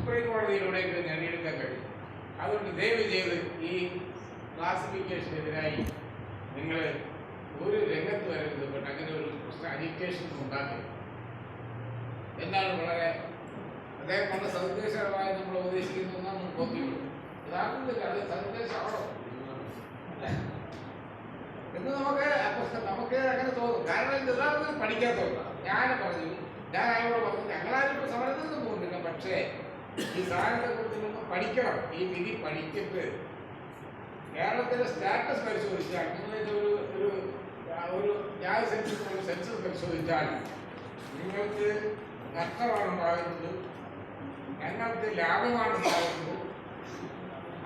Supreme കോടതിയിലൂടെ ഇത് നേടിയെടുക്കാൻ കഴിയും. അതുകൊണ്ട് ദയവ് ചെയ്ത് ഈ ക്ലാസിഫിക്കേഷനെതിരായി നിങ്ങൾ ഒരു രംഗത്ത് വരരുത്. ബട്ട് അങ്ങനെ ഒരു പ്രശ്നം അജിറ്റേഷൻ ഉണ്ടാക്കരുത് എന്നാണ് വളരെ അദ്ദേഹം വളരെ സദുദ്ദേശമായി നമ്മൾ ഉപദേശിക്കുന്നു നമ്മൾ ബോധ്യപ്പെടും യഥാർത്ഥത്തിൽ അത് സദുദ്ദേശമാണോ? എന്ന് നമുക്ക് നമുക്ക് അങ്ങനെ തോന്നും. കാരണം യഥാർത്ഥത്തിൽ പഠിക്കാൻ തോന്നുക ഞാൻ പറഞ്ഞു ഞാൻ അയാളോട് പറഞ്ഞു ഞങ്ങളാരും സമരത്തിൽ നിന്ന് പോകുന്നില്ല. പക്ഷേ ഈ സാധനത്തെ കുറിച്ച് നിങ്ങൾ പഠിക്കണം. ഈ വിധി പഠിച്ചിട്ട് കേരളത്തിലെ സ്റ്റാറ്റസ് പരിശോധിച്ചാൽ നിങ്ങളിത് ഒരു ഒരു ഒരു ന്യായ സെൻസസ് ഒരു സെൻസസ് പരിശോധിച്ചാൽ നിങ്ങൾക്ക് നഷ്ടമാണ് ഉണ്ടാകുന്നത്. ഞങ്ങൾക്ക് ലാഭമാണ് ഉണ്ടാകുന്നത്.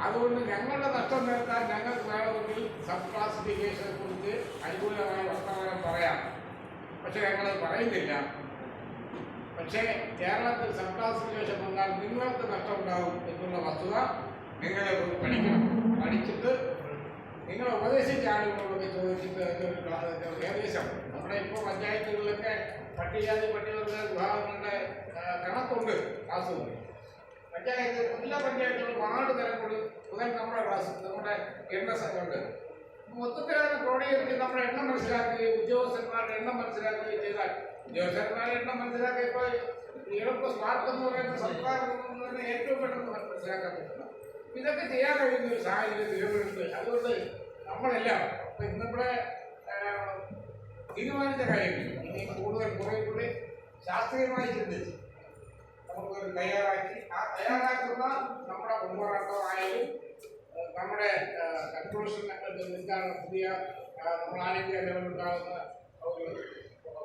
അതുകൊണ്ട് ഞങ്ങളുടെ നഷ്ടം നേരത്താൻ ഞങ്ങൾക്ക് വേണമെങ്കിൽ സബ് ക്ലാസിഫിക്കേഷനെ കുറിച്ച് അനുകൂലമായ വർത്തമാനം പറയാം. പക്ഷെ ഞങ്ങളത് പറയുന്നില്ല. പക്ഷേ കേരളത്തിൽ സർക്കാർ സിറ്റുവേഷൻ വന്നാൽ നിങ്ങൾക്ക് നഷ്ടം ഉണ്ടാകും എന്നുള്ള വസ്തുത നിങ്ങളെ പഠിക്കണം. പഠിച്ചിട്ട് നിങ്ങളെ ഉപദേശിച്ച ആളുകളോടൊക്കെ ചോദിച്ചിട്ട് ഏകദേശം. നമ്മുടെ ഇപ്പോൾ പഞ്ചായത്തുകളിലൊക്കെ പട്ടികജാതി പട്ടികവർഗ വിഭാഗങ്ങളുടെ കണക്കുണ്ട് ക്ലാസ്സുകൾ പഞ്ചായത്ത് എല്ലാ പഞ്ചായത്തുകളും വാർഡ് തരം കൊണ്ട് മുതൽ നമ്മുടെ ക്ലാസ് നമ്മുടെ എണ്ണ സംഘമുണ്ട് മൊത്തത്തിൽ അതിനെ ക്രോഡീകരിച്ച് നമ്മുടെ എണ്ണം മനസ്സിലാക്കുകയും ഉദ്യോഗസ്ഥന്മാരുടെ എണ്ണം മനസ്സിലാക്കുകയും ചെയ്താൽ ഉദ്യോഗസ്ഥന്മാരുടെ എണ്ണം മനസ്സിലാക്കിയപ്പോൾ എളുപ്പം സ്മാർട്ട് എന്ന് പറയുന്ന തന്നെ ഏറ്റവും പെട്ടെന്ന് മനസ്സിലാക്കാൻ പറ്റുന്നു ഇതൊക്കെ ചെയ്യാൻ കഴിയുന്ന ഒരു സാഹചര്യം തിരുവനന്തപുരത്ത് അതുകൊണ്ട് നമ്മളെല്ലാം ഇപ്പം ഇന്നിവിടെ തീരുമാനിച്ച കാര്യങ്ങൾ ഇനി കൂടുതൽ കുറേ കൂടി ശാസ്ത്രീയമായി ചിന്തിച്ച് നമുക്കൊരു തയ്യാറാക്കി. ആ തയ്യാറാക്കുന്ന നമ്മുടെ മുമ്പോട്ടമായാലും ഏഹ് നമ്മുടെ കൺക്ലൂഷൻ എന്താണ്? പുതിയ ആരോഗ്യ ലെവലുണ്ടാകുന്ന ഒരു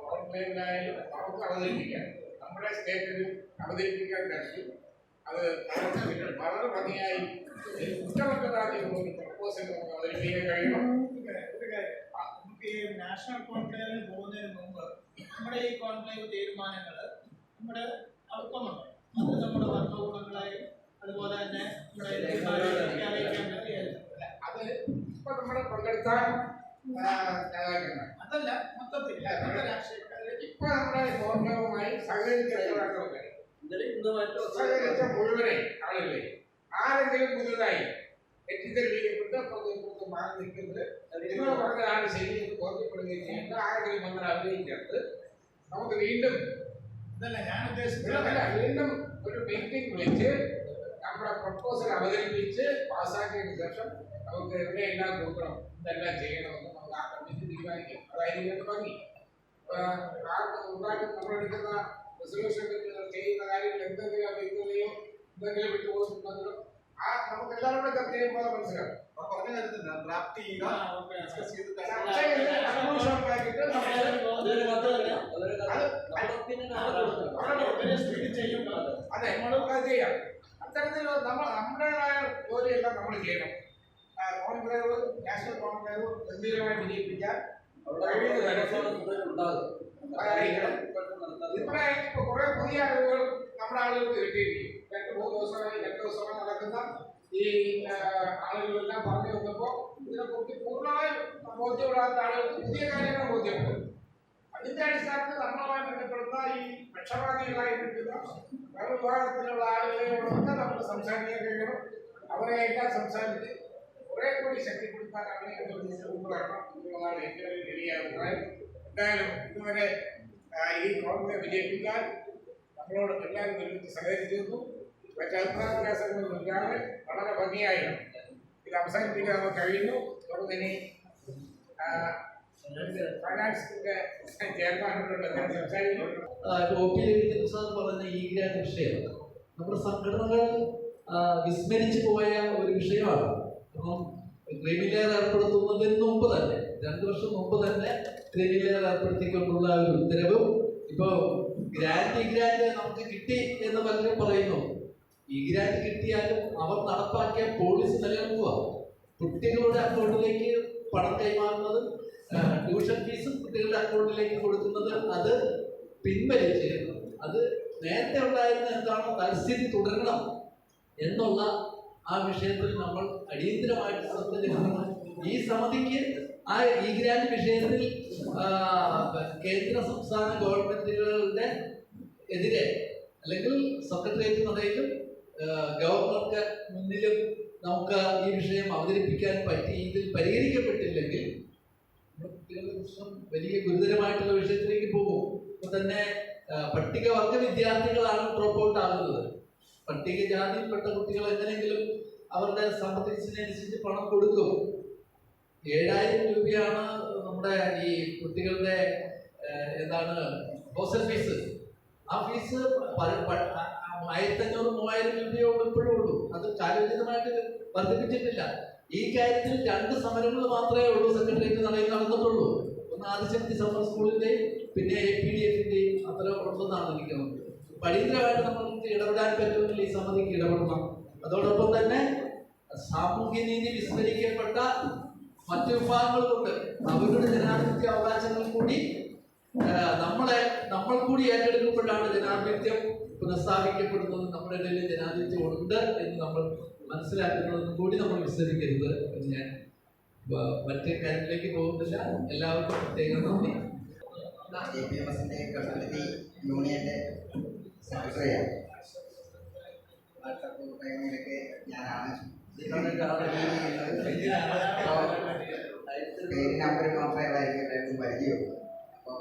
ഓൺലൈനിലായാലും നമുക്ക് അവതരിപ്പിക്കാം. നമ്മുടെ സ്റ്റേറ്റിൽ അവതരിപ്പിക്കാൻ കഴിയും. അത് വളരെ വളരെ ഭംഗിയായി കുറ്റമറ്റതാദ്യം പ്രപ്പോസൽ നമുക്ക് അവതരിപ്പിക്കാൻ കഴിയണം കാര്യം നമുക്ക് ഈ നാഷണൽ കോൺക്ലേവിന് പോകുന്നതിന് മുമ്പ് നമ്മുടെ ഈ കോൺക്ലേവ് തീരുമാനങ്ങൾ നമ്മുടെ ഔട്ട്കമുണ്ട് അത് നമ്മുടെ ഭരണകൂടങ്ങളെയും അതുപോലെ തന്നെ നമ്മുടെ എതിർപ്പാളെയൊക്കെ അറിയിക്കാൻ പറ്റിയായിരുന്നു അത് ഇപ്പൊ നമ്മൾ പങ്കെടുത്താൽ നേതാക്കന്മാർ അതല്ല മൊത്തത്തിൽ. നമ്മുടെ രാഷ്ട്രീയക്കാര് ഇപ്പൊ നമ്മുടെ ഗവൺമെന്റുമായി സഹകരിച്ച ഇന്നലെ ഇന്നുമായിട്ട് സഹകരിച്ച മുഴുവനെ ആളുകളെ ആരെങ്കിലും പുതുതായി തെറ്റിദ്ധരിപ്പിക്കപ്പെട്ട് അപ്പുറത്ത് ഇപ്പുറത്ത് മാറി നിൽക്കുന്നത് നിങ്ങൾ പറഞ്ഞതാണ് ശരി എന്ന് ബോധ്യപ്പെടുകയും ചെയ്യേണ്ട ആരെങ്കിലും വന്നാൽ അവരെയും ചേർത്ത് നമുക്ക് വീണ്ടും അതല്ല ഞാൻ ഉദ്ദേശിച്ചത് ഇതല്ല, വീണ്ടും ഒരു മീറ്റിംഗ് വിളിച്ച് നമ്മുടെ പ്രപ്പോസൽ അവതരിപ്പിച്ച് പാസ്സാക്കിയതിനു ശേഷം നമുക്ക് എവിടെയെല്ലാം കൊടുക്കണം ഇതെല്ലാം ചെയ്യണമെന്ന് നമുക്ക് ആ കമ്മിറ്റി തീരുമാനിക്കും അതായിരിക്കും ഭംഗി ഉണ്ടാക്കി നമ്മളെടുക്കുന്ന റെസൊല്യൂഷൻ ചെയ്യുന്ന കാര്യങ്ങൾ എന്തെങ്കിലും വ്യക്തതയോ എന്തെങ്കിലും വിട്ടുപോയിട്ടുണ്ടെങ്കിലും ആ നമുക്ക് എല്ലാവരും കൂടെ ചർച്ച ചെയ്യുമ്പോൾ അത് മനസ്സിലാവും. ഡ്രാഫ്റ്റ് ചെയ്യുക. ഡിസ്കസ് ചെയ്ത് നമ്മൾ അതെ അത് ചെയ്യാം. അത്തരത്തിൽ നമ്മൾ നമ്മുടേതായ ജോലിയെല്ലാം നമ്മൾ ചെയ്യണം. കോൺക്ലേവ് നാഷണൽ കോൺക്ലേവ് ഗംഭീരമായി വിജയിപ്പിക്കാൻ ഇവിടെ ഇപ്പൊ കുറെ പുതിയ അറിവുകൾ നമ്മുടെ ആളുകൾക്ക് കിട്ടിയിരിക്കും രണ്ട് മൂന്ന് ദിവസമായി രണ്ട് ദിവസമായി നടക്കുന്ന ഈ ആളുകളെല്ലാം പറഞ്ഞു വന്നപ്പോൾ ഇതിനെക്കുറിച്ച് പൂർണമായും ബോധ്യപ്പെടാത്ത ആളുകൾക്ക് പുതിയ കാര്യങ്ങൾ ബോധ്യപ്പെടും. അതിന്റെ അടിസ്ഥാനത്തിൽ നമ്മളുമായി ബന്ധപ്പെടുന്ന ഈ പക്ഷപാതികളായി നിൽക്കുന്ന വേറെ വിഭാഗത്തിലുള്ള ആളുകളെയോടൊക്കെ നമ്മൾ സംസാരിക്കാൻ കഴിയണം. അവരെ എല്ലാം സംസാരിച്ച് കുറെ കൂടി എന്നുള്ളതാണ് എന്റെ ഒരു വലിയ അഭിപ്രായം എന്തായാലും ഇതുവരെ ഈ കോൺഗ്രസ് വിജയിപ്പിക്കാൻ നമ്മളോട് എല്ലാവരും ഒരുമിച്ച് സഹകരിച്ചിരുന്നു. മറ്റ് അഭിപ്രായ വളരെ ഭംഗിയായി ഇത് അവസാനിപ്പിക്കാൻ കഴിയുന്നു. തുടർന്ന് ഇനി ഫൈനാൻസിന്റെ ചെയർമാനോട് വിഷയം നമ്മുടെ സംഘടനകൾ വിസ്മരിച്ചു പോയ ഒരു വിഷയമാണ്. അപ്പം ക്രിമിലെയർ ഏർപ്പെടുത്തുന്നതിന് മുമ്പ് തന്നെ രണ്ടു വർഷം മുമ്പ് തന്നെ ക്രിമിലെയർ ഏർപ്പെടുത്തിക്കൊണ്ടുള്ള ഒരു ഉത്തരവും ഇപ്പോൾ ഗ്രാൻഡ് ഗ്രാൻഡ് നമുക്ക് കിട്ടി എന്ന് പലരും പറയുന്നു. ഈ ഗ്രാൻഡ് കിട്ടിയാലും അവർ നടപ്പാക്കിയ പോളിസി നിലനിൽക്കുക. കുട്ടികളുടെ അക്കൗണ്ടിലേക്ക് പണം കൈമാറുന്നത് ട്യൂഷൻ ഫീസും കുട്ടികളുടെ അക്കൗണ്ടിലേക്ക് കൊടുക്കുന്നത് അത് പിൻവലിച്ച് അത് നേരത്തെ ഉണ്ടായിരുന്ന എന്താണോ തൽസ്ഥിതി തുടരണം എന്നുള്ള ആ വിഷയത്തിൽ നമ്മൾ അടിയന്തരമായിട്ട് ചെലുത്തണം. ഈ സമിതിക്ക് ആ ഈ ഗ്രാൻഡ് വിഷയത്തിൽ കേന്ദ്ര സംസ്ഥാന ഗവൺമെന്റുകളുടെ എതിരെ അല്ലെങ്കിൽ സെക്രട്ടേറിയറ്റ് നടയിലും ഗവർണർക്ക് മുന്നിലും നമുക്ക് ഈ വിഷയം അവതരിപ്പിക്കാൻ പറ്റി ഇതിൽ പരിഹരിക്കപ്പെട്ടില്ലെങ്കിൽ പ്രശ്നം വലിയ ഗുരുതരമായിട്ടുള്ള വിഷയത്തിലേക്ക് പോകും. ഇപ്പൊ തന്നെ പട്ടികവർഗ വിദ്യാർത്ഥികളാണ് ഡ്രോപ്പ് ഔട്ട് ആകുന്നത് പട്ടികജാതിയിൽപ്പെട്ട കുട്ടികൾ എങ്ങനെയെങ്കിലും അവരുടെ സാമ്പത്തികത്തിനനുസരിച്ച് പണം കൊടുക്കും. ഏഴായിരം രൂപയാണ് നമ്മുടെ ഈ കുട്ടികളുടെ എന്താണ് ഹോസ്റ്റൽ ഫീസ് ആ ഫീസ് ആയിരത്തഞ്ഞൂറ് മൂവായിരം രൂപയോ ഇപ്പോഴും ഉള്ളൂ. അത് കാലോചിതമായിട്ട് വർദ്ധിപ്പിച്ചിട്ടില്ല. ഈ കാര്യത്തിൽ രണ്ട് സമരങ്ങൾ മാത്രമേ ഉള്ളൂ സെക്രട്ടേറിയറ്റ് നടയിൽ നടന്നിട്ടുള്ളൂ ഒന്ന് ആദിശക്തി സമ്മർ സ്കൂളിന്റെയും പിന്നെ എ പി ഡി എഫിന്റെയും അത്ര ഉള്ളതെന്നാണ് എനിക്ക് തോന്നുന്നത്. പടിയന്തരമായിട്ട് നമുക്ക് ഇടപെടാൻ പറ്റുമെങ്കിൽ ഈ സമിതിക്ക് ഇടപെടണം അതോടൊപ്പം തന്നെ സാമൂഹ്യനീതി വിസ്മരിക്കപ്പെട്ട മറ്റു വിഭാഗങ്ങളുണ്ട് അവരുടെ ജനാധിപത്യ അവകാശങ്ങൾ കൂടി നമ്മളെ നമ്മൾ കൂടി ഏറ്റെടുക്കുമ്പോഴാണ് ജനാധിപത്യം പുനഃസ്ഥാപിക്കപ്പെടുന്നത്. നമ്മുടെ ഇടയിൽ ജനാധിപത്യം ഉണ്ട് എന്ന് നമ്മൾ മനസ്സിലാക്കുന്നതെന്നും കൂടി നമ്മൾ വിസ്മരിക്കരുത് എന്ന് ഞാൻ മറ്റേ കാര്യത്തിലേക്ക് പോകുന്നില്ല. എല്ലാവർക്കും പ്രത്യേകം നന്ദി. യൂണിയന്റെ സെക്രട്ടറിയാണ്. പേര് നമ്പർ മാത്രമേ ആയിരിക്കും എല്ലാവർക്കും പരിചയമുള്ളൂ. അപ്പോൾ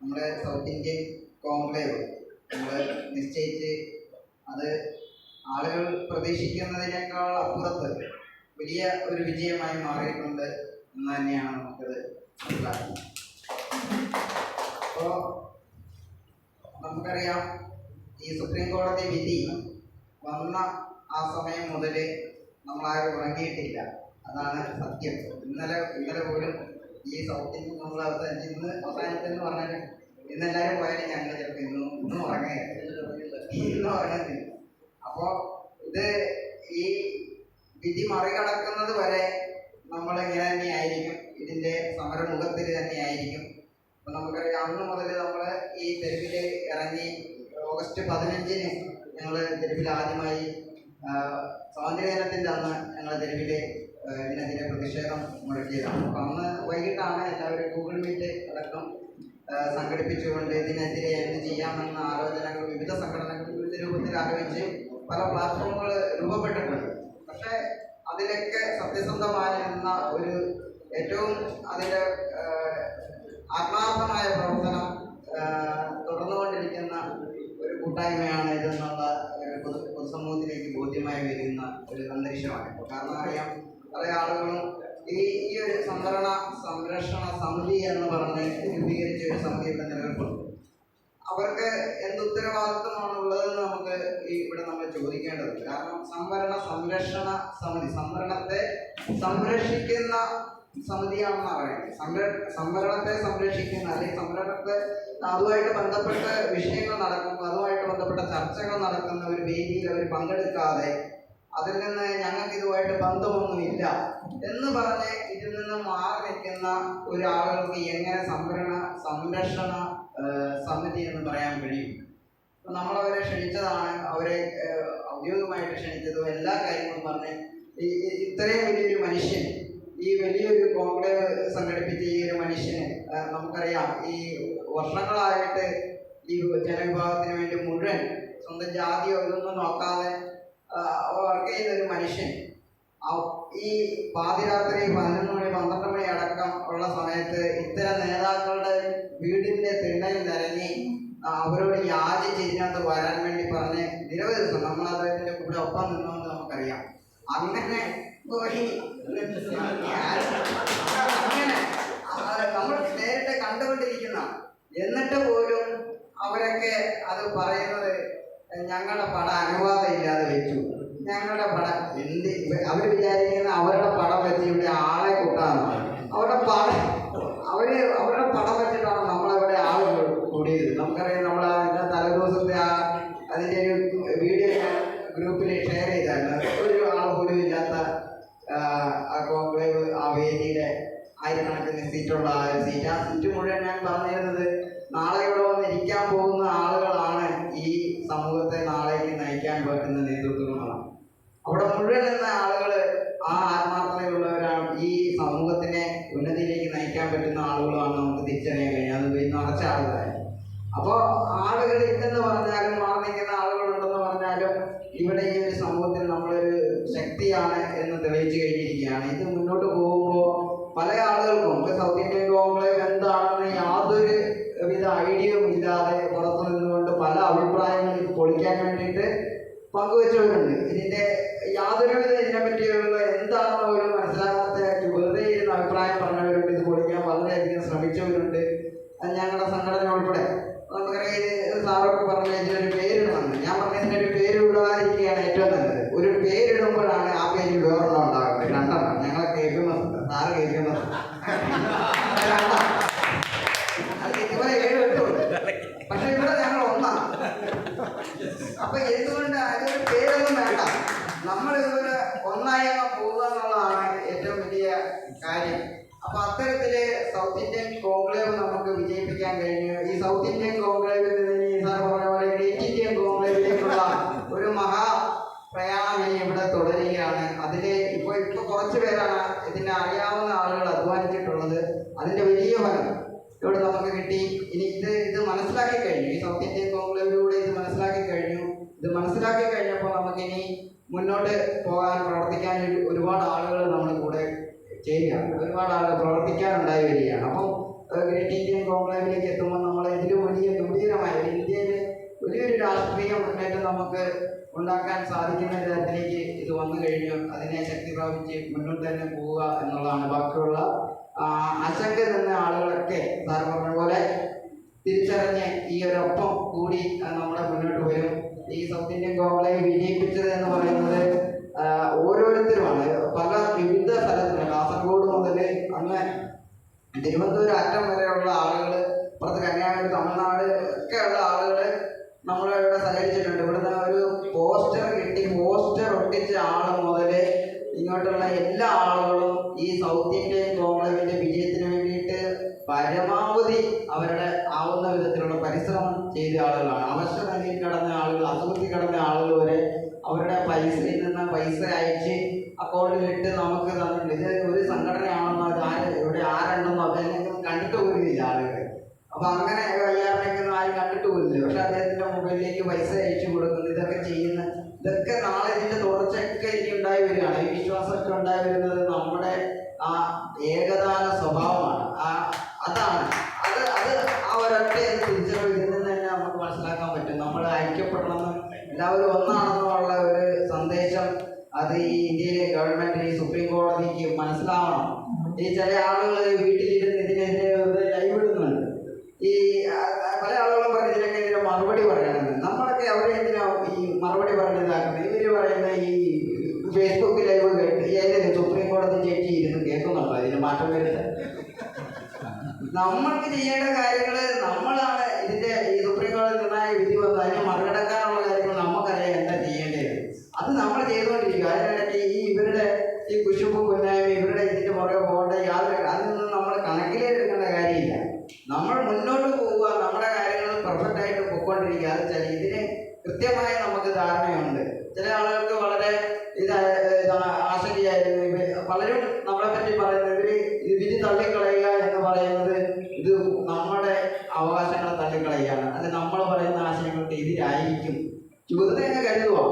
നമ്മുടെ സൗത്ത് ഇന്ത്യൻ കോൺക്ലേവ് നമ്മൾ നിശ്ചയിച്ച് അത് ആളുകൾ പ്രതീക്ഷിക്കുന്നതിനേക്കാൾ അപ്പുറത്ത് വലിയ ഒരു വിജയമായി മാറിയിട്ടുണ്ട് എന്ന് തന്നെയാണ് നമുക്കത് മനസ്സിലാക്കുന്നത്. അപ്പോൾ നമുക്കറിയാം ഈ സുപ്രീം കോടതി വിധി വന്ന ആ സമയം മുതൽ നമ്മളാരും ഉറങ്ങിയിട്ടില്ല. അതാണ് സത്യം. ഇന്നലെ ഇന്നലെ പോലും ഈ സൗത്ത് നമ്മൾ അവസാനിച്ച് ഇന്ന് അവസാനിച്ചെന്ന് പറഞ്ഞാൽ ഇന്ന് എല്ലാവരും പോയാലും ഞങ്ങൾ ചിലപ്പോൾ ഇന്നും ഇന്നും ഉറങ്ങുകയാണ് ഇന്നും ഉറങ്ങുന്നില്ല അപ്പോൾ ഇത് ഈ വിധി മറികടക്കുന്നത് വരെ നമ്മൾ ഇങ്ങനെ തന്നെയായിരിക്കും ഇതിന്റെ സമരമുഖത്തിൽ തന്നെയായിരിക്കും അപ്പൊ നമുക്കറിയാം അന്ന് മുതൽ നമ്മൾ ഈ തെരുവിൽ ഇറങ്ങി ഓഗസ്റ്റ് പതിനഞ്ചിന് ഞങ്ങൾ തെരുവിൽ ആദ്യമായി ആ, സ്വാതന്ത്ര്യദിനത്തിന്റെ അന്ന് ഞങ്ങൾ തെരുവിൽ ഇതിനെതിരെ പ്രതിഷേധം മുഴക്കിയതാണ് അപ്പൊ അന്ന് വൈകിട്ടാണ് എല്ലാവരും ഗൂഗിൾ മീറ്റ് അടക്കം സംഘടിപ്പിച്ചുകൊണ്ട് ഇതിനെതിരെ എന്ത് ചെയ്യാമെന്ന ആലോചനകൾ വിവിധ സംഘടനകൾ വിവിധ രൂപത്തിൽ ആലോചിച്ച് പല പ്ലാറ്റ്ഫോമുകൾ രൂപപ്പെട്ടിട്ടുണ്ട്. പക്ഷേ അതിലൊക്കെ സത്യസന്ധമായിരുന്ന ഒരു ഏറ്റവും അതിന്റെ ആത്മാർത്ഥമായ പ്രവർത്തനം തുടർന്നുകൊണ്ടിരിക്കുന്ന ഒരു കൂട്ടായ്മയാണ് ഇതെന്നുള്ള പൊതുസമൂഹത്തിലേക്ക് ബോധ്യമായി വരുന്ന ഒരു അന്തരീക്ഷമാണ്. ഇപ്പോൾ കാരണം അറിയാം പല ആളുകളും ഈ ഈ ഒരു സംവരണ സംരക്ഷണ സമിതി എന്ന് പറഞ്ഞ് രൂപീകരിച്ച ഒരു സമിതി ഇവിടെ നിലനിൽപ്പുണ്ട്. അവർക്ക് എന്ത് ഉത്തരവാദിത്വമാണ് ഉള്ളതെന്ന് നമുക്ക് ഇവിടെ നമ്മൾ ചോദിക്കേണ്ടതുണ്ട്. കാരണം സംവരണ സംരക്ഷണ സമിതി സംവരണത്തെ സംരക്ഷിക്കുന്ന സമിതിയാണെന്നാണ് പറയുന്നത്. സംര സംവരണത്തെ സംരക്ഷിക്കുന്ന അല്ലെങ്കിൽ സംവരണത്തെ അതുമായിട്ട് ബന്ധപ്പെട്ട വിഷയങ്ങൾ നടക്കുമ്പോൾ അതുമായിട്ട് ചർച്ചകൾ നടക്കുന്ന ഒരു വേദിയിൽ അവർ പങ്കെടുക്കാതെ അതിൽ നിന്ന് ഞങ്ങൾക്ക് ഇതുമായിട്ട് ബന്ധമൊന്നുമില്ല എന്ന് പറഞ്ഞ് ഇതിൽ നിന്ന് മാറി നിൽക്കുന്ന ഒരാളുകൾക്ക് എങ്ങനെ സംവരണ സംരക്ഷണ സമിതി എന്ന് പറയാൻ കഴിയും? നമ്മൾ നമ്മളവരെ ക്ഷണിച്ചതാണ് അവരെ ഔദ്യോഗികമായിട്ട് ക്ഷണിച്ചതും. എല്ലാ കാര്യങ്ങളും പറഞ്ഞ് ഈ- ഇത്രയും വലിയൊരു മനുഷ്യൻ ഈ വലിയൊരു കോൺഗ്രസ് സംഘടിപ്പിച്ച ഈ ഒരു മനുഷ്യന് നമുക്കറിയാം ഈ വർഷങ്ങളായിട്ട് ഈ ജനവിഭാഗത്തിന് വേണ്ടി മുഴുവൻ സ്വന്തം ജാതിയോ ഇതൊന്നും നോക്കാതെ വർക്ക് ചെയ്യുന്ന ഒരു മനുഷ്യൻ ഈ പാതിരാത്രി പതിനൊന്ന് മണി പന്ത്രണ്ട് മണി അടക്കം ഉള്ള സമയത്ത് ഇത്തരം നേതാക്കളുടെ വീടിന്റെ തിണ്ണയിൽ നിരങ്ങി അവരോട് യാചിച്ച് ഇതിനകത്ത് വരാൻ വേണ്ടി പറഞ്ഞ് നിരവധി ദിവസം നമ്മൾ അദ്ദേഹത്തിന്റെ കൂടെ ഒപ്പം നിന്നോന്ന് നമുക്കറിയാം. അങ്ങനെ പോയി. അങ്ങനെ നമ്മൾ നേരിട്ട് കണ്ടുകൊണ്ടിരിക്കുന്ന എന്നിട്ട് പോലും അവരൊക്കെ അത് പറയുന്നത് ഞങ്ങളുടെ പടം അനുവാദം ഇല്ലാതെ വെച്ചു. ഞങ്ങളുടെ പടം എന്ത് അവർ വിചാരിക്കുന്ന അവരുടെ പടം വെച്ച് ഇവിടെ ആളെ കൂട്ടാന്ന് അവരുടെ പടം അവർ അവരുടെ പടം വെച്ചിട്ടാണ് നമ്മളവിടെ ആൾ കൂടിയത് നമുക്കറിയാം നമ്മൾ അതിന്റെ തലേദിവസത്തെ ആ അതിന്റെ ഒരു വീഡിയോ ഗ്രൂപ്പിൽ ഷെയർ ചെയ്തായിരുന്നു. ഒരു ആൾ പോലും ഇല്ലാത്ത കോൺക്ലേവ് ആ വേദിയിലെ ആയിരക്കണക്കിന് സീറ്റുള്ള സീറ്റ് ആ സീറ്റ് മുഴുവൻ ഞാൻ പറഞ്ഞിരുന്നത് നാളെ ഇവിടെ വന്ന് ഇരിക്കാൻ പോകുന്ന ആളുകളാണ് ഈ സമൂഹത്തെ നാളേക്ക് നയിക്കാൻ പറ്റുന്ന നേതൃത്വങ്ങളാണ് അവിടെ മുഴുവൻ നിന്ന ആളുകൾ ആ ആത്മാർത്ഥതയുള്ളവരാണ് ഈ സമൂഹത്തിനെ ഉന്നതിയിലേക്ക് നയിക്കാൻ പറ്റുന്ന ആളുകളാണ് നമുക്ക് തിരിച്ചറിയാൻ കഴിയും അത് പോയി നിറച്ച ആളുകളായി അപ്പോൾ ആളുകൾ ഇല്ലെന്ന് പറഞ്ഞാലും മാറി നിൽക്കുന്ന ആളുകളുണ്ടെന്ന് പറഞ്ഞാലും ഇവിടെ ശക്തിയാണ് എന്ന് തെളിയിച്ചു കഴിഞ്ഞിരിക്കുകയാണ് ഇത് മുന്നോട്ട് പോകുമ്പോൾ പല ആളുകൾക്കും ഇപ്പൊ സൗത്ത് ഇന്ത്യൻ കോൺക്ലേവ് എന്താണെന്ന് യാതൊരു വിധ ഐഡിയയും ഇല്ലാതെ പുറത്തു നിന്നുകൊണ്ട് പല അഭിപ്രായങ്ങളും പൊളിക്കാൻ വേണ്ടിയിട്ട് പങ്കുവെച്ചവരുണ്ട്. ഇതിന്റെ യാതൊരുവിധ ഇതിനെ പറ്റിയുള്ള എന്താണെന്ന് പോലും മനസ്സിലാകാത്ത വെറുതെ ഇരുന്ന് അഭിപ്രായം പറഞ്ഞവരുണ്ട്. ഇത് പൊളിക്കാൻ വളരെയധികം ശ്രമിച്ചവരുണ്ട്. അത് ഞങ്ങളുടെ സംഘടന ഉൾപ്പെടെ നമുക്കറിയാം ഇത് സാറൊക്കെ പറഞ്ഞ ഇതിനൊരു പേരിടണമെന്ന് ഞാൻ പറഞ്ഞ ഇതിനൊരു പേര് ഇടാതിരിക്കുകയാണ് ഏറ്റവും നല്ലത് ഒരു പേരിടുമ്പോഴാണ് ആ പേരിൽ വേറൊന്നും ഉണ്ടാകുന്നത് രണ്ടെണ്ണം ഞങ്ങളെ കേൾക്കുന്നത് സാറ് കേൾക്കുന്നത് രണ്ടെണ്ണം അത് ഇതുപോലെ ഏഴ് എട്ടുള്ളൂ പക്ഷെ ഇവിടെ ഞങ്ങൾ ഒന്നാണ് അപ്പൊ എന്തുകൊണ്ട് അതൊരു പേരൊന്നും വേണ്ട നമ്മൾ ഇതുപോലെ ഒന്നായി അങ്ങ് പോകുക എന്നുള്ളതാണ് ഏറ്റവും വലിയ കാര്യം അപ്പൊ അത്തരത്തിൽ സൗത്ത് ഇന്ത്യൻ കോൺക്ലേവ് നമുക്ക് വിജയിപ്പിക്കാൻ കഴിഞ്ഞു ഈ സൗത്ത് ഇന്ത്യൻ കോൺക്ലേവിൽ നിന്ന് ഈ സാർ പറഞ്ഞ പോലെ ഗ്രേറ്റ് ഇന്ത്യൻ കോൺക്ലേവിലേക്കുള്ള ഒരു മഹാ പ്രയാണം ഇനി ഇവിടെ തുടരുകയാണ് അതിൽ ഇപ്പൊ ഇപ്പൊ കുറച്ച് പേരാണ് ഇതിനെ അറിയാവുന്ന ആളുകൾ അധ്വാനിച്ചിട്ടുള്ളത് അതിന്റെ വലിയ ഫലം ഇവിടെ നമുക്ക് കിട്ടി ഇനി ഇത് ഇത് മനസ്സിലാക്കി കഴിഞ്ഞു. ഈ സൗത്ത് ഇന്ത്യൻ കോൺക്ലേവിലൂടെ ഇത് മനസ്സിലാക്കി കഴിഞ്ഞു. ഇത് മനസ്സിലാക്കി കഴിഞ്ഞപ്പോൾ നമുക്കിനി മുന്നോട്ട് പോകാൻ പ്രവർത്തിക്കാൻ ഒരുപാട് ആളുകൾ നമ്മൾ കൂടെ ചെയ്യുകയാണ് ഒരുപാട് ആളുകൾ പ്രവർത്തിക്കാനുണ്ടായി വരികയാണ്. അപ്പം ഗ്രേറ്റ് ഇന്ത്യൻ കോൺക്ലേവിലേക്ക് എത്തുമ്പോൾ നമ്മൾ ഇതിലും വലിയ ഗംഭീരമായ ഒരു ഇന്ത്യയിൽ വലിയൊരു രാഷ്ട്രീയ മുന്നേറ്റം നമുക്ക് ഉണ്ടാക്കാൻ സാധിക്കുന്ന തരത്തിലേക്ക് ഇത് വന്നു കഴിഞ്ഞു. അതിനെ ശക്തി പ്രാപിച്ച് മുന്നോട്ട് തന്നെ പോവുക എന്നുള്ളതാണ് ബാക്കിയുള്ള അശങ്ക നിന്ന ആളുകളൊക്കെ സാർ പറഞ്ഞ പോലെ തിരിച്ചറിഞ്ഞ് ഈ ഒരു ഒപ്പം കൂടി നമ്മുടെ മുന്നോട്ട് വരും. ഈ സൗത്ത് ഇന്ത്യൻ ഗോവളെ വിജയിപ്പിച്ചത് എന്ന് പറയുന്നത് ഓരോരുത്തരുമാണ്. പല വിവിധ സ്ഥലത്തുണ്ട്. കാസർഗോഡ് മുതൽ അങ്ങ് തിരുവനന്തപുരം അറ്റം വരെയുള്ള ആളുകൾ പുറത്ത് കന്യാകുമാരി തമിഴ്നാട് ഒക്കെ ഉള്ള ആളുകൾ നമ്മളെ ഇവിടെ സഹകരിച്ചിട്ടുണ്ട്. ഇവിടുന്ന് ഒരു പോസ്റ്റർ കിട്ടി പോസ്റ്റർ ഒട്ടിച്ച ആൾ മുതൽ ഇങ്ങോട്ടുള്ള എല്ലാ ആളുകളും ഈ സൗത്ത് ഇന്ത്യൻ വിജയത്തിന് വേണ്ടിയിട്ട് പരമാവധി അവരുടെ ആവുന്ന വിധത്തിലുള്ള പരിശ്രമം ചെയ്ത ആളുകളാണ്. അവശ നിലയിൽ കിടന്ന ആളുകൾ അസുഖത്തിൽ കിടന്ന ആളുകൾ വരെ അവരുടെ പൈസയിൽ നിന്ന് പൈസ അയച്ച് അക്കൗണ്ടിലിട്ട് നമുക്ക് തന്നിട്ടുണ്ട്. ഇത് ഒരു സംഘടനയാണെന്നോ ഇത് ആര് ഇവിടെ ആരുണ്ടെന്നോ അദ്ദേഹം കണ്ടിട്ട് പോലുമില്ല ആളുകൾ അപ്പൊ അങ്ങനെ അയ്യാറിനൊന്നും ആരും കണ്ടിട്ട് പോലില്ല പക്ഷെ അദ്ദേഹത്തിന്റെ മൊബൈലിലേക്ക് പൈസ അയച്ചു കൊടുക്കുന്നു. ഇതൊക്കെ ചെയ്യുന്ന ഇതൊക്കെ നാളെ ഇതിന്റെ തുടർച്ചയൊക്കെ ഇനി ഉണ്ടായി വരികയാണ്. ഈ വിശ്വാസമൊക്കെ ഉണ്ടായി വരുന്നത് നമ്മുടെ ആ ഏകദാന സ്വഭാവമാണ് എല്ലാവരും ഒന്നാണെന്നുള്ള ഒരു സന്ദേശം അത് ഈ ഇന്ത്യയിലെ ഗവൺമെന്റ് ഈ സുപ്രീം കോടതിക്ക് മനസ്സിലാവണം. ഈ ചില ആളുകൾ വീട്ടിലിരുന്ന് ഇതിനെതിരെ ലൈവ് ഇടുന്നുണ്ട് ഈ പല ആളുകളും പറഞ്ഞ ഇതിനൊക്കെ മറുപടി പറയണമെന്ന് നമ്മളൊക്കെ അവരെ എന്തിനാ ഈ മറുപടി പറഞ്ഞതാക്കുന്നത്? ഇവർ പറയുന്ന ഈ ഫേസ്ബുക്ക് ലൈവ് കേട്ട് ഈ സുപ്രീം കോടതി ചേച്ചി ഇരുന്ന് കേൾക്കുന്നുണ്ടോ? ഇതിന് മാറ്റം വരുന്നത് നമ്മൾക്ക് ചെയ്യേണ്ട കാര്യങ്ങൾ നമ്മളാണ് ഇതിന്റെ ഈ സുപ്രീം കോടതി നിർണായക വിധി വന്ന് അതിനെ മറികടക്കാനുള്ള കാര്യങ്ങൾ നമുക്കറിയാം എന്താ ചെയ്യേണ്ടത് അത് നമ്മൾ ചെയ്തുകൊണ്ടിരിക്കുക അതിനിടയ്ക്ക് ഈ ഇവരുടെ ഈ കുശുമ്പും കുന്നായ്മ ഇവരുടെ ഇതിന്റെ പുറകെ പോകേണ്ട യാതൊരു അതിനൊന്നും നമ്മൾ കണക്കിലെടുക്കേണ്ട കാര്യമില്ല നമ്മൾ മുന്നോട്ട് പോവുക നമ്മുടെ കാര്യങ്ങൾ പെർഫെക്റ്റ് ആയിട്ട് പൊയ്ക്കൊണ്ടിരിക്കുക അത് വെച്ചാൽ ഇതിന് കൃത്യമായി നമുക്ക് ധാരണയുണ്ട് ചില ആളുകൾക്ക് വളരെ ഇത് ഇത് ആശങ്കയായിരുന്നു ഇവർ പലരും നമ്മളെ പറ്റി പറയുന്നത് ഇവർ ഇവർ തള്ളിക്കളയുക എന്ന് പറയുന്നത് ഇത് നമ്മുടെ അവകാശങ്ങളെ തള്ളിക്കളയാണ് അത് നമ്മൾ പറയുന്ന ആശയങ്ങൾക്ക് എതിരായിരിക്കും. ചോദ്യത്തെ അങ്ങ് കരുതുവാ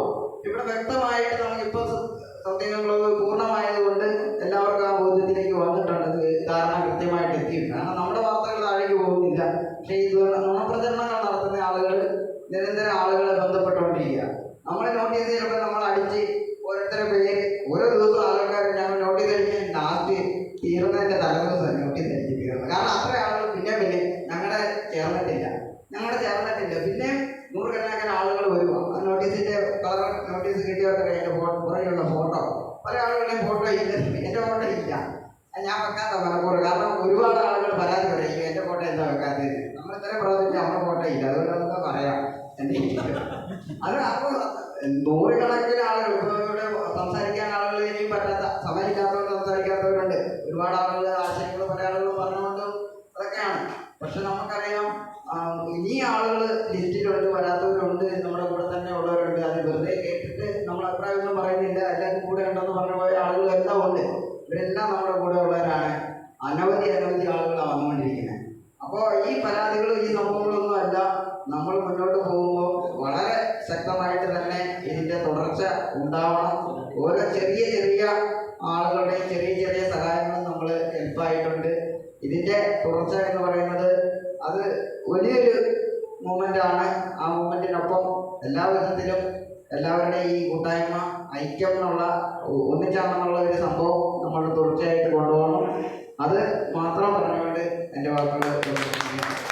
ഇവിടെ വ്യക്തമായിട്ട് നമുക്കിപ്പോൾ സത്യങ്ങളോ പൂർണമായതുകൊണ്ട് എല്ലാവർക്കും ആ ബോധ്യത്തിലേക്ക് വന്നിട്ടുണ്ട്. ധാരണ കൃത്യമായിട്ട് എത്തിയും കാരണം നമ്മുടെ വാർത്തകൾ താഴേക്ക് പോകുന്നില്ല. പക്ഷേ ഈ നുണപ്രചരണങ്ങൾ നടത്തുന്ന ആളുകൾ നിരന്തരം ആളുകളെ ബന്ധപ്പെട്ടുകൊണ്ടിരിക്കുക. നമ്മൾ നോട്ടീസ് ചെയ്യുമ്പോൾ നമ്മൾ അടിച്ച് ഓരോരുത്തരുടെ പേര് ഓരോ ദിവസവും ആൾക്കാർ ഞങ്ങൾ നോട്ടീസ് അടിച്ച് ലാസ്റ്റ് തീർന്നതിന്റെ തലേദിവസം നോട്ടീസ് അടിച്ച് തീർന്നത് കാരണം അത്ര ആളുകൾ പിന്നെ പിന്നെ ഞങ്ങളുടെ ചേർന്നിട്ടില്ല ഞങ്ങളുടെ ചേർന്നിട്ടില്ല പിന്നെ നൂറുകണക്കിന് ആളുകൾ വരും ആ നോട്ടീസിന്റെ കളർ നോട്ടീസ് കിട്ടിയവർക്ക് അതിന്റെ പുറകിലുള്ള ഫോട്ടോ പല ആളുകളുടെയും ഫോട്ടോ ഇല്ല എന്റെ ഫോട്ടോ ഇല്ല അത് ഞാൻ വെക്കാത്ത പലപ്പോഴും കാരണം ഒരുപാട് ആളുകൾ പരാതി പറയും എന്റെ ഫോട്ടോ എന്താ വെക്കാത്തത് നമ്മൾ ഇത്രയും പ്രവർത്തിച്ച് നമ്മുടെ ഫോട്ടോ ഇല്ല അതുകൊണ്ട് നമുക്ക് പറയാം എന്തെങ്കിലും അത് അപ്പോൾ നൂറുകണക്കിന് ആളുകൾ ഇപ്പോൾ ഇവിടെ സംസാരിക്കാൻ ആളുകൾ ഇനിയും പറ്റാത്ത സമയമില്ലാത്തവർ സംസാരിക്കാത്തവരുണ്ട് ഒരുപാട് ആളുകൾ ആശയങ്ങൾ പല ആളുകളും പറഞ്ഞുകൊണ്ടും അതൊക്കെയാണ് പക്ഷെ നമുക്കറിയാം ഇനി ആളുകൾ ലിസ്റ്റിലുണ്ട് വരാത്തവരുണ്ട് നമ്മുടെ കൂടെ തന്നെ ഉള്ളവരുണ്ട്. അത് വെറുതെ കേട്ടിട്ട് നമ്മൾ അഭിപ്രായമൊന്നും പറയുന്നില്ല. എല്ലാവരും കൂടെ ഉണ്ടെന്ന് പറഞ്ഞു പോയ ആളുകൾ എല്ലാം ഉണ്ട്. ഇവരെല്ലാം നമ്മുടെ കൂടെ ഉള്ളവരാണ്. അനവധി അനവധി ആളുകളാണ് വന്നുകൊണ്ടിരിക്കുന്നത് അപ്പോൾ ഈ പരാതികളും ഈ സംഭവങ്ങളൊന്നും അല്ല. നമ്മൾ മുന്നോട്ട് പോകുമ്പോൾ വളരെ ശക്തമായിട്ട് തന്നെ ഇതിന്റെ തുടർച്ച ഉണ്ടാവണം. ഓരോ ചെറിയ ചെറിയ ആളുകളുടെയും ചെറിയ ചെറിയ സഹായങ്ങളും നമ്മൾ ഹെൽപ്പായിട്ടുണ്ട് ഇതിന്റെ തുടർച്ച എന്ന് പറയുന്നത് അത് വലിയൊരു മൂമെന്റ് ആണ് ആ മൂമെന്റിനൊപ്പം എല്ലാ വിധത്തിലും എല്ലാവരുടെയും ഈ കൂട്ടായ്മ ഐക്യം എന്നുള്ള ഒന്നിച്ചാണെന്നുള്ള ഒരു സംഭവം നമ്മൾ തുടർച്ചയായിട്ട് കൊണ്ടുപോകണം. അത് മാത്രം പറഞ്ഞുകൊണ്ട് എന്റെ വാക്കുകൾ